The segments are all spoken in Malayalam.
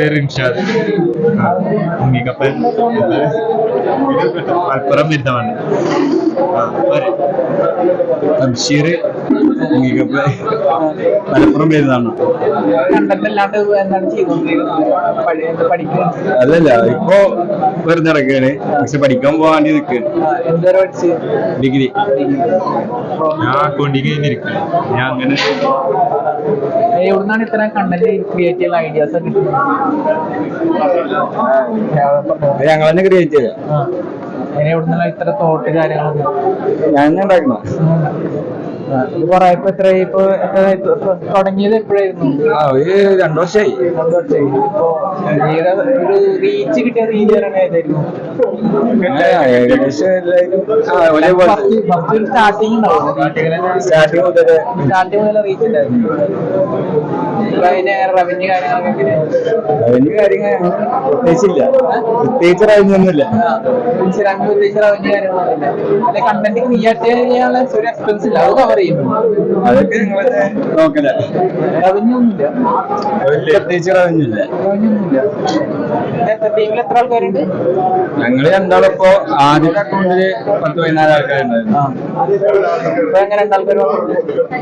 പേര് ഇൻഷാദ് മുങ്ങിക്കപ്പൻ മലപ്പുറം ബിരുദമാണ്. ബഷീർ മുങ്ങിക്കപ്പൻ മലപ്പുറം ബിരുദമാണ്. അതല്ല ഇപ്പൊ വെറുതെ നടക്കുകയാണ്. പക്ഷെ പഠിക്കാൻ പോകാണ്ടി നിൽക്കുക ആ, എന്തുവരെ പഠിച്ച്? ഡിഗ്രി. ഞാൻ അക്കൗണ്ടിങ് കഴിഞ്ഞിരിക്കുക ഞാൻ അങ്ങനെ എവിടുന്നാണ് ഇത്ര കണ്ടന്റ് ക്രിയേറ്റ് ചെയ്യുന്ന ഐഡിയാസ് ഒക്കെ കിട്ടുന്നത്? ഞങ്ങൾ തന്നെ ക്രിയേറ്റ് ചെയ്ത. എവിടുന്നുള്ള ഇത്ര തോട്ട് കാര്യങ്ങളൊക്കെ? ഞാൻ തന്നെ ഉണ്ടാക്കണം ഇത് കൊറേ ഇപ്പൊ എത്ര ഇപ്പൊ എത്ര ഇപ്പൊ തുടങ്ങിയത് എപ്പോഴായിരുന്നു? ആ രണ്ടു വർഷമായി രണ്ട് വർഷമായി ഇപ്പൊ ഒരു റീച്ച് കിട്ടിയ ഏതായിരുന്നു? സ്റ്റാർട്ടിങ് മുതൽ റീച്ച് ഉണ്ടായിരുന്നു. റവന്യൂ കാര്യങ്ങളൊക്കെ കാര്യങ്ങൾ പ്രത്യേകിച്ചില്ല. പ്രത്യേകിച്ച് റവന്യൂ കാര്യങ്ങളൊന്നുമില്ല. അല്ലെ കണ്ടന്റ് ക്രിയേറ്റ് ചെയ്യാനുള്ള ഒരു എക്സ്പെൻസ് ഇല്ല. അത് കവർ ചെയ്യുന്നു അതൊക്കെ നിങ്ങളെ നോക്കല റവന്യൂ ഒന്നുമില്ല. പ്രത്യേകിച്ച് റവന്യൂ ഒന്നുമില്ല. ടീമിൽ എത്ര ആൾക്കാരുണ്ട്? രണ്ടാളിപ്പോ ആദ്യത്തെ അക്കൗണ്ടിൽ പത്ത് പതിനാല് ആൾക്കാരുണ്ടായിരുന്നു.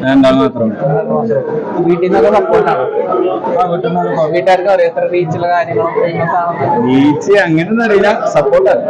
രണ്ടാൾ മാത്രം. വീട്ടിൽ നിന്നൊക്കെ സപ്പോർട്ടാണ് വീട്ടുകാർക്ക് അറിയാം? എത്ര റീച്ചുള്ള കാര്യങ്ങളും ഫേമസ് ആണെന്ന് ബീച്ച് അങ്ങനെയൊന്നും അറിയില്ല. സപ്പോർട്ടാണ്